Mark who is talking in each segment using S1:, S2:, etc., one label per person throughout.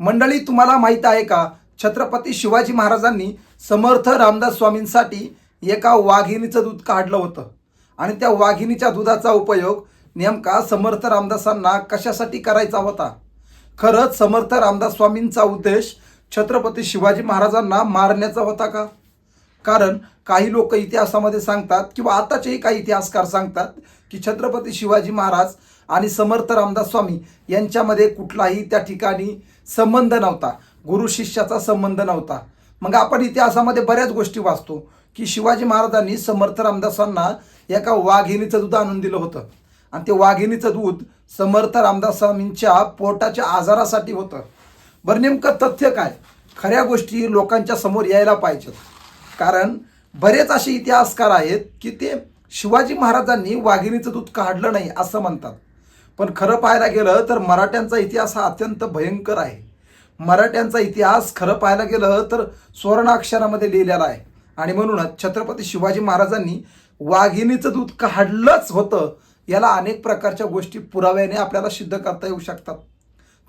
S1: मंडळी तुम्हाला माहीत आहे का छत्रपती शिवाजी महाराजांनी समर्थ रामदास स्वामींसाठी एका वाघिणीचं दूध काढलं होतं. आणि त्या वाघिणीच्या दुधाचा उपयोग नेमका समर्थ रामदासांना कशासाठी करायचा होता? खरंच समर्थ रामदास स्वामींचा उद्देश छत्रपती शिवाजी महाराजांना मारण्याचा होता का? कारण काही लोक इतिहासामध्ये सांगतात किंवा आताचेही काही इतिहासकार सांगतात की छत्रपती शिवाजी महाराज आणि समर्थ रामदास स्वामी यांच्यामध्ये कुठलाही त्या ठिकाणी संबंध नव्हता. गुरु शिष्याचा संबंध नव्हता. मग आपण इतिहासामध्ये बऱ्याच गोष्टी वाचतो की शिवाजी महाराजांनी समर्थ रामदासांना एका वाघिणीचं दूध आणून दिलं होतं. आणि ते वाघिणीचं दूध समर्थ रामदासांच्या पोटाच्या आजारासाठी होतं. बरं नेमकं तथ्य काय? खऱ्या गोष्टी लोकांच्या समोर यायला पाहिजेत. कारण बरेच असे इतिहासकार आहेत की ते शिवाजी महाराजांनी वाघिणीचं दूध काढलं नाही असं म्हणतात. पण खरं पाहायला गेलं तर मराठ्यांचा इतिहास हा अत्यंत भयंकर आहे. मराठ्यांचा इतिहास खरं पाहायला गेलं तर सुवर्णाक्षरामध्ये लिहिलेला आहे. आणि म्हणूनच छत्रपती शिवाजी महाराजांनी वाघिणीचं दूध काढलंच होतं. याला अनेक प्रकारच्या गोष्टी पुराव्याने आपल्याला सिद्ध करता येऊ शकतात.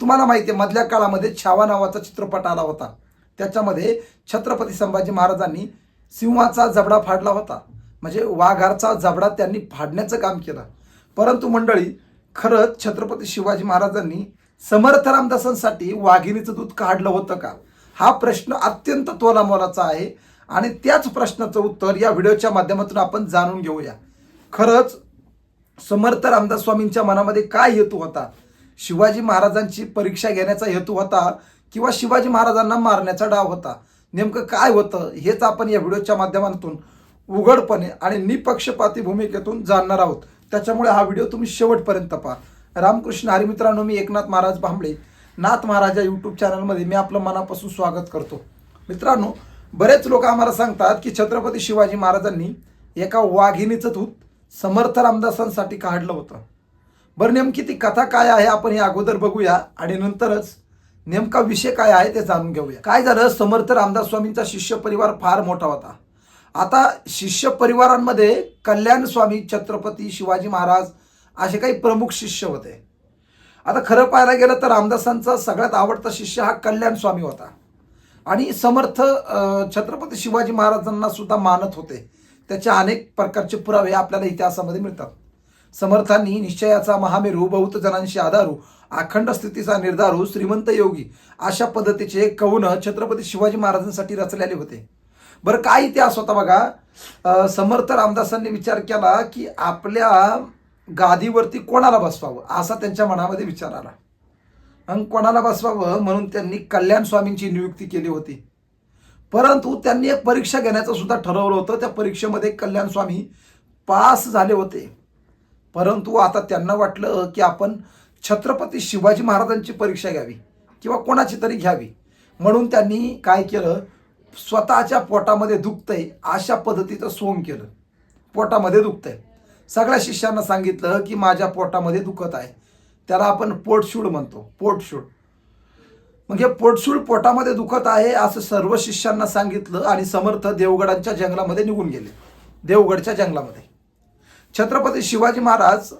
S1: तुम्हाला माहिती आहे मधल्या काळामध्ये छावा नावाचा चित्रपट आला होता. त्याच्यामध्ये छत्रपती संभाजी महाराजांनी सिंहाचा जबडा फाडला होता. म्हणजे वाघारचा जबडा त्यांनी फाडण्याचं काम केलं. परंतु मंडळी खरंच छत्रपती शिवाजी महाराजांनी समर्थ रामदासांसाठी वाघिणीचं दूध काढलं होतं का? हा प्रश्न अत्यंत तोलामोलाचा आहे आणि त्याच प्रश्नाचं उत्तर या व्हिडिओच्या माध्यमातून आपण जाणून घेऊया. खरंच समर्थ रामदास स्वामींच्या मनामध्ये काय हेतू होता? शिवाजी महाराजांची परीक्षा घेण्याचा हेतू होता किंवा शिवाजी महाराजांना मारण्याचा डाव होता? नेमकं काय होतं हेच आपण या व्हिडिओच्या माध्यमातून उघडपणे आणि निपक्षपाती भूमिकेतून जाणणार आहोत. त्याच्यामुळे हा व्हिडिओ तुम्ही शेवटपर्यंत पहा. रामकृष्ण हरिमित्रांनो मी एकनाथ महाराज भांबळे. नाथ महाराज या यूट्यूब चॅनलमध्ये मी आपलं मनापासून स्वागत करतो. मित्रांनो बरेच लोक आम्हाला सांगतात की छत्रपती शिवाजी महाराजांनी एका वाघिणीचं दूध समर्थ रामदासांसाठी काढलं होतं. बरं नेमकी ती कथा काय आहे आपण हे अगोदर बघूया आणि नंतरच नेमका विषय काय आहे ते जाणून घेऊया. काय झालं? समर्थ रामदास स्वामींचा शिष्य परिवार फार मोठा होता. आता शिष्य परिवारांमध्ये कल्याण स्वामी छत्रपती शिवाजी महाराज असे काही प्रमुख शिष्य होते. आता खरं पाहायला गेलं तर रामदासांचा सगळ्यात आवडता शिष्य हा कल्याण स्वामी होता. आणि समर्थ छत्रपती शिवाजी महाराजांना सुद्धा मानत होते. त्याचे अनेक प्रकारचे पुरावे आपल्याला इतिहासामध्ये मिळतात. समर्थांनी निश्चयाचा महामेरू बहुत जणांशी आधारू अखंड स्थितीचा निर्धारू श्रीमंत योगी अशा पद्धतीचे कवन छत्रपती शिवाजी महाराजांसाठी रचलेले होते. बरं काय इतिहास होता बघा? समर्थ रामदासांनी विचार केला की आपल्या गादीवरती कोणाला बसवावं? असा त्यांच्या मनामध्ये विचार आला. आणि कोणाला बसवावं? म्हणून त्यांनी कल्याण स्वामींची नियुक्ती केली होती. परंतु त्यांनी एक परीक्षा घेण्याचं सुद्धा ठरवलं होतं. त्या परीक्षेमध्ये कल्याण स्वामी पास झाले होते. परंतु आता त्यांना वाटलं की आपण छत्रपती शिवाजी महाराजांची परीक्षा घ्यावी किंवा कोणाची तरी घ्यावी. म्हणून त्यांनी काय केलं? स्वतःच्या पोटामध्ये दुखतंय अशा पद्धतीचं सोंग केलं. पोटामध्ये दुखतंय. सगळ्या शिष्यांना सांगितलं की माझ्या पोटामध्ये दुखत आहे. त्याला आपण पोटशूळ म्हणतो. पोटशूळ. म्हणजे पोटशूळ पोटामध्ये दुखत आहे असं सर्व शिष्यांना सांगितलं आणि समर्थ देवगडांच्या जंगलामध्ये निघून गेले. देवगडच्या जंगलामध्ये. छत्रपती शिवाजी महाराज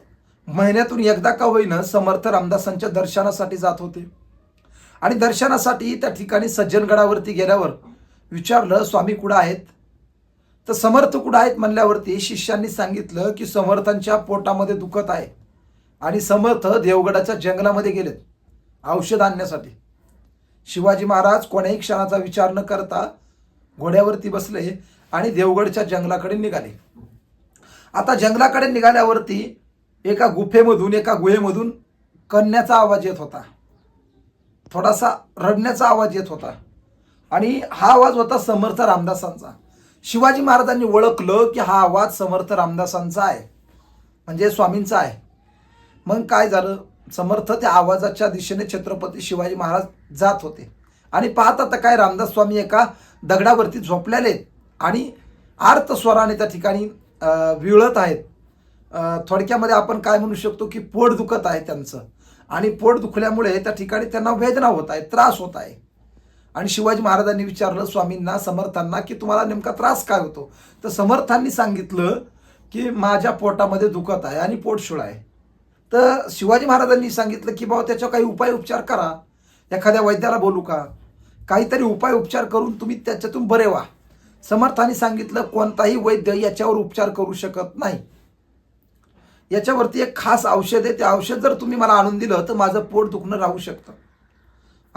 S1: महिन्यातून एकदा का होईना समर्थ रामदासांच्या दर्शनासाठी जात होते. आणि दर्शनासाठी त्या ठिकाणी सज्जनगडावरती गेल्यावर विचारलं स्वामी कुठं आहेत? तर समर्थ कुठं आहेत? म्हणल्यावरती शिष्यांनी सांगितलं की समर्थांच्या पोटामध्ये दुखत आहे आणि समर्थ देवगडाच्या जंगलामध्ये गेलेत औषध आणण्यासाठी. शिवाजी महाराज कोण्याही क्षणाचा विचार न करता घोड्यावरती बसले आणि देवगडच्या जंगलाकडे निघाले. आता जंगलाकडे निघाल्यावरती एका गुफेमधून एका गुहेमधून कन्याचा आवाज येत होता. थोडासा रडण्याचा आवाज येत होता. आणि हा आवाज होता समर्थ रामदासांचा. शिवाजी महाराजांनी ओळखलं की हा आवाज समर्थ रामदासांचा आहे. म्हणजे स्वामींचा आहे. मग काय झालं? समर्थ त्या आवाजाच्या दिशेने छत्रपती शिवाजी महाराज जात होते. आणि पाहत आता काय रामदास स्वामी एका दगडावरती झोपलेले आहेत आणि आर्तस्वराने त्या ठिकाणी विळत आहेत. थोडक्यामध्ये आपण काय म्हणू शकतो की पोट दुखत आहे त्यांचं. आणि पोट दुखल्यामुळे त्या ठिकाणी त्यांना वेदना होत आहे त्रास होत आहे. आणि शिवाजी महाराजांनी विचारलं स्वामींना समर्थांना की तुम्हाला नेमका त्रास काय होतो? तर समर्थांनी सांगितलं की माझ्या पोटामध्ये दुखत आहे आणि पोटशूळ आहे. तर शिवाजी महाराजांनी सांगितलं की बाबा त्याच्यावर काही उपाय उपचार करा. एखाद्या वैद्याला बोलू का? काहीतरी उपाय उपचार करून तुम्ही त्याच्यातून बरे व्हा. समर्थाने सांगितलं कोणताही वैद्य याच्यावर उपचार करू शकत नाही. याच्यावरती एक खास औषध आहे. ते औषध जर तुम्ही मला आणून दिलं तर माझं पोट दुखणं राहू शकतं.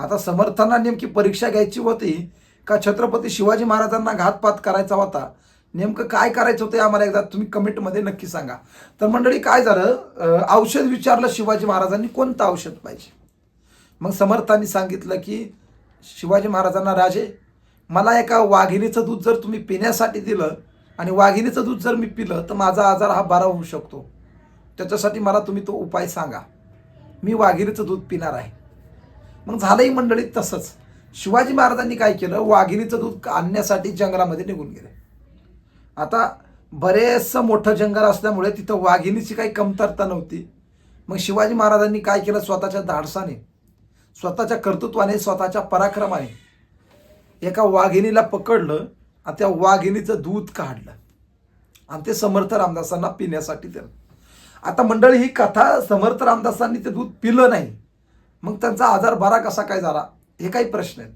S1: आता समर्थांना नेमकी परीक्षा घ्यायची होती का छत्रपती शिवाजी महाराजांना घातपात करायचा होता? नेमकं काय करायचं होतं आम्हाला एकदा तुम्ही कमेंटमध्ये नक्की सांगा. तर मंडळी काय झालं? औषध विचारलं शिवाजी महाराजांनी कोणतं औषध पाहिजे? मग समर्थांनी सांगितलं की शिवाजी महाराजांना राजे मला एका वाघिणीचं दूध जर तुम्ही पिण्यासाठी दिलं आणि वाघिणीचं दूध जर मी पिलं तर माझा आजार हा बरा होऊ शकतो. त्याच्यासाठी मला तुम्ही तो उपाय सांगा. मी वाघिणीचं दूध पिणार आहे. मग झालंही मंडळीत तसंच. शिवाजी महाराजांनी काय केलं? वाघिणीचं दूध आणण्यासाठी जंगलामध्ये निघून गेले. आता बरेचसं मोठं जंगल असल्यामुळे तिथं वाघिणीची काही कमतरता नव्हती. मग शिवाजी महाराजांनी काय केलं? स्वतःच्या धाडसाने स्वतःच्या कर्तृत्वाने स्वतःच्या पराक्रमाने एका वाघिणीला पकडलं आणि त्या वाघिणीचं दूध काढलं. आणि ते समर्थ रामदासांना पिण्यासाठी दिलं. आता मंडळी ही कथा समर्थ रामदासांनी ते दूध पिलं नाही. मग त्यांचा आजार बरा कसा काय झाला? हे काही प्रश्न आहेत.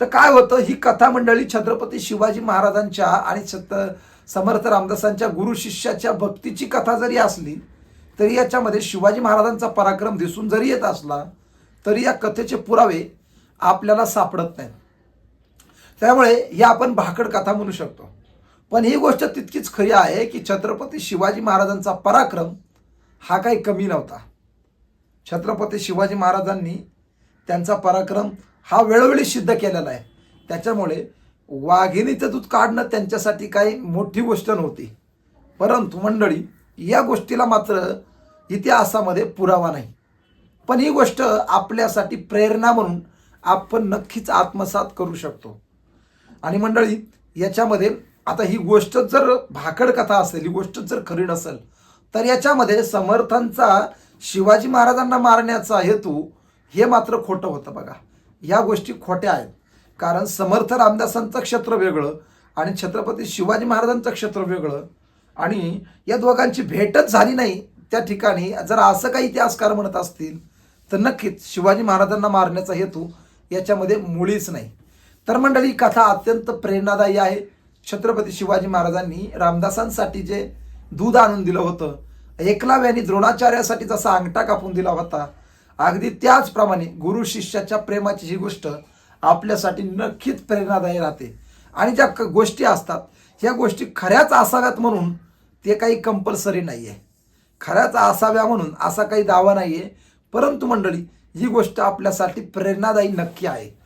S1: तर काय होतं ही कथा मंडळी छत्रपती शिवाजी महाराजांच्या आणि छत्र समर्थ रामदासांच्या गुरु शिष्याच्या भक्तीची कथा जरी असली तरी याच्यामध्ये शिवाजी महाराजांचा पराक्रम दिसून जरी येत असला तरी या कथेचे पुरावे आपल्याला सापडत नाहीत. त्यामुळे या आपण भाकड कथा म्हणू शकतो. पण ही गोष्ट तितकीच खरी आहे की छत्रपती शिवाजी महाराजांचा पराक्रम हा काही कमी नव्हता. छत्रपती शिवाजी महाराजांनी त्यांचा पराक्रम हा वेळोवेळी सिद्ध केलेला आहे. त्याच्यामुळे वाघिणीचं दूध काढणं त्यांच्यासाठी काही मोठी गोष्ट नव्हती. परंतु मंडळी या गोष्टीला मात्र इतिहासामध्ये पुरावा नाही. पण ही गोष्ट आपल्यासाठी प्रेरणा म्हणून आपण नक्कीच आत्मसात करू शकतो. आणि मंडळी याच्यामध्ये आता ही गोष्ट जर भाकड कथा असेल ही गोष्ट जर खरी नसेल तर याच्यामध्ये समर्थांचा शिवाजी महाराजांना मारण्याचा हेतू हे मात्र खोटं होतं बघा. या गोष्टी खोट्या आहेत. कारण समर्थ रामदासांचं क्षेत्र वेगळं आणि छत्रपती शिवाजी महाराजांचं क्षेत्र वेगळं आणि या दोघांची भेटच झाली नाही त्या ठिकाणी. जर असं काही इतिहासकार म्हणत असतील तर नक्कीच शिवाजी महाराजांना मारण्याचा हेतू याच्यामध्ये मुळीच नाही. तर मंडळी कथा अत्यंत प्रेरणादायी आहे. छत्रपती शिवाजी महाराजांनी रामदासांसाठी जे दूध आणून दिलं होतं एकलाव्याने द्रोणाचार्यासाठी जसा अंगठा कापून दिला होता अगदी त्याचप्रमाणे गुरु शिष्याच्या प्रेमाची ही गोष्ट आपल्यासाठी नक्कीच प्रेरणादायी राहते. आणि ज्या क- गोष्टी असतात ह्या गोष्टी खऱ्याच असाव्यात म्हणून ते काही कंपल्सरी नाही आहे खऱ्याच असाव्या म्हणून असा काही दावा नाही आहे परंतु मंडळी ही गोष्ट आपल्यासाठी प्रेरणादायी नक्की आहे.